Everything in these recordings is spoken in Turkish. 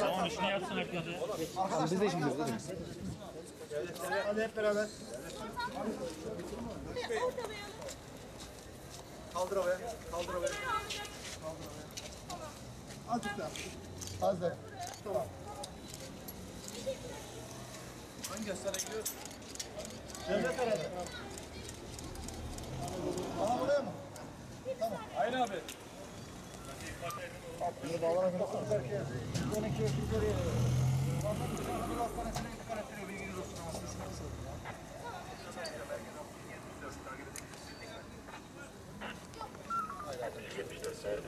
Tamam işini yapsın herkes. Tamam biz de işimizi yapıyoruz. Hadi hep beraber. Kaldır havaya. Kaldır havaya. Azıcık daha. Az da. Tamam. Hangi hastane gidiyor? Devlet herhalde. Aha buraya mı? Tamam. Aynı abi. Bunu belki. Bizden iki öküz oraya. Anadolu Hastanesi'ne intikal ettiriyor. Bilginiz olsun siz nasıl?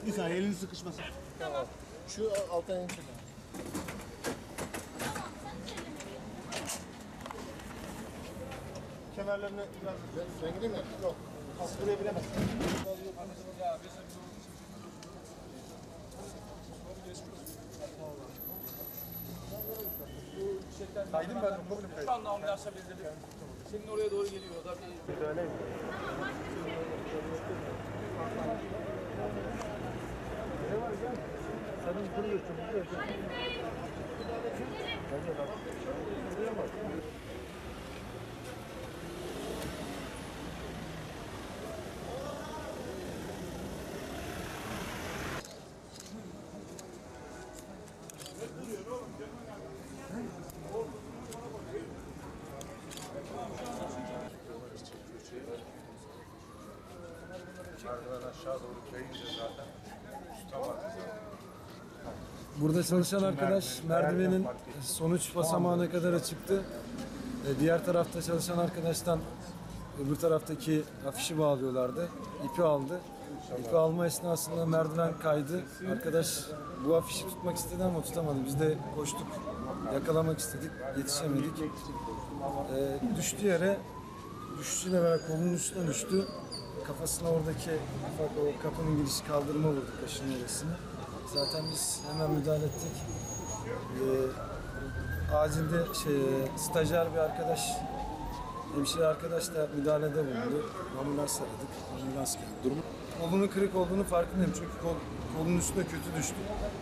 Bir saniye elini sıkışmasın. Tamam. Şu alttan elini çekin. Kemerlerini biraz... Ben, ben gideyim mi? Yok. Buraya bilemez. Kaydım ben. Bugün Şu anda ambulansa bildirdik. Senin oraya doğru geliyor. Zaten Merdiven aşağı doğru kayınca zaten tutamadı zaten. Burada çalışan arkadaş merdivenin sonuç basamağına kadar çıktı. E, Diğer tarafta çalışan arkadaştan öbür taraftaki afişi bağlıyorlardı. İpi aldı. İpi alma esnasında merdiven kaydı. Arkadaş bu afişi tutmak istedi ama tutamadı. Biz de koştuk. Yakalamak istedik. Yetişemedik. E, düştü yere. Düşüşüyle beraber kolunun üstüne düştü. Kafasına oradaki ufak o kapının girişi kaldırma vurdu kaşının arasını. Zaten biz hemen müdahale ettik. Ee, acilde şey, stajyer bir arkadaş, hemşire arkadaş da müdahalede bulundu. Ambulans aradık, ambulans geldi. Durum kolunun kırık olduğunu farkındayım çünkü kol, kolun üstüne kötü düştü.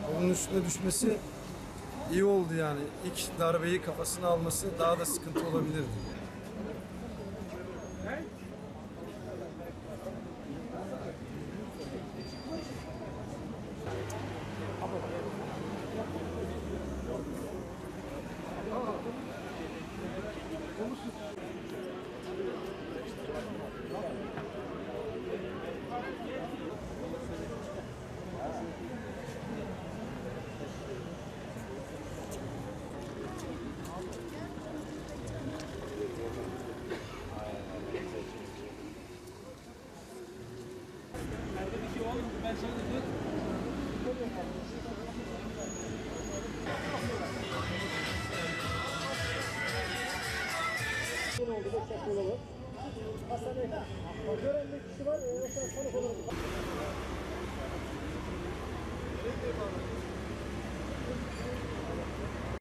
Kolun üstüne düşmesi iyi oldu yani. İlk darbeyi kafasına alması daha da sıkıntı olabilirdi. Gören bir kişi var. Yoksa sana olur.